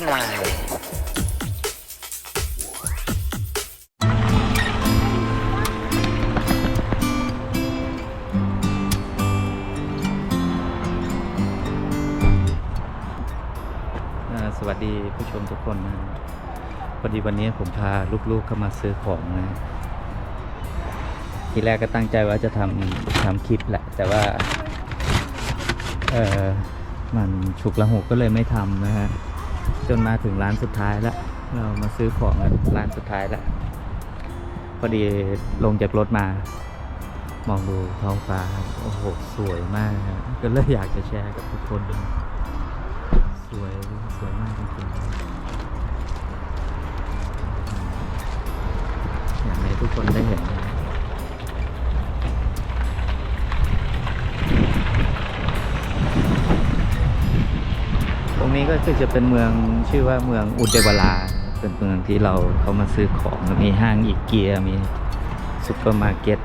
สวัสดีผู้ชมทุกคนนะพอดีวันนี้ผมพาลูกๆเข้ามาซื้อของนะ ทีแรกก็ตั้งใจว่าจะทำทำคลิปแหละ แต่ว่า เออมันฉุกละหุกก็เลยไม่ทำนะฮะ จนมาถึงร้านสุดท้ายแล้ว เรามาซื้อของกันร้านสุดท้ายแล้ว พอดีลงจากรถมา มองดูท้องฟ้า โอ้โห สวยมากก็เลยอยากจะแชร์กับทุกคน สวย สวยมากจริงๆอยากให้ทุกคนได้เห็น รงนี้ก็คือจะเป็นเมืองชื่อว่าเมืองอุเดวลา เป็นเมืองที่เราเขามาซื้อของมีห้างอีเกียมีซุปเปอร์มาร์เก็ต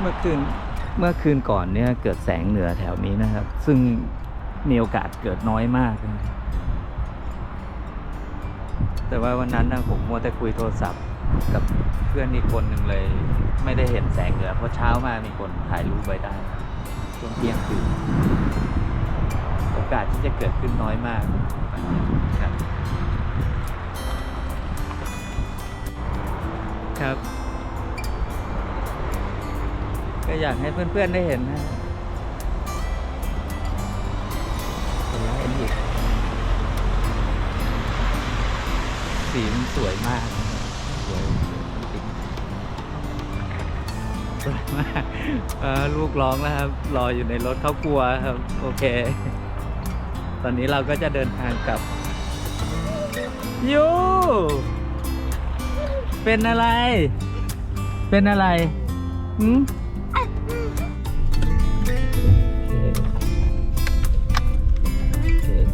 เมื่อคืนเมื่อคืนก่อนเนี่ยเกิดแสงเหนือแถวนี้นะครับ ซึ่งมีโอกาสเกิดน้อยมากนะ แต่ว่าวันนั้นนะผมมัวแต่คุยโทรศัพท์กับเพื่อนอีกคนหนึ่งเลย ไม่ได้เห็นแสงเหนือเพราะเช้ามามีคนถ่ายรูปไว้ได้ ช่วงเที่ยงคืนโอกาสที่จะเกิดขึ้นน้อยมากครับครับ ก็อยากให้เพื่อนๆได้เห็นนะ สีมันสวยมากสวยจริงสวยมากลูกร้องแล้วครับ รออยู่ในรถเขากลัวครับ โอเค ตอนนี้เราก็จะเดินทางกลับยูเป็นอะไร เป็นอะไรหืม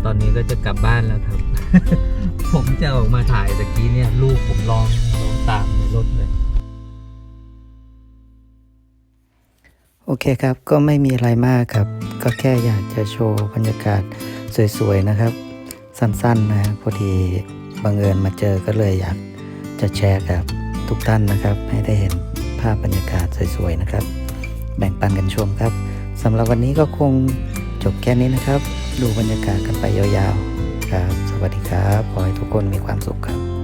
ตอนนี้ก็จะกลับบ้านแล้วครับ ผมจะออกมาถ่ายตะกี้เนี่ยลูกผมร้องร้องตามในรถเลย โอเคครับก็ไม่มีอะไรมากครับ ก็แค่อยากจะโชว์บรรยากาศสวยๆนะครับ สั้นๆนะพอดีบังเอิญมาเจอก็เลยอยากจะแชร์กับทุกท่านนะครับ ให้ได้เห็นภาพบรรยากาศสวยๆนะครับ แบ่งปันกันชมครับสำหรับวันนี้ก็คงจบแค่นี้นะครับ ดูบรรยากาศกันไปยาวๆ ครับ สวัสดีครับ ขอให้ทุกคนมีความสุขครับ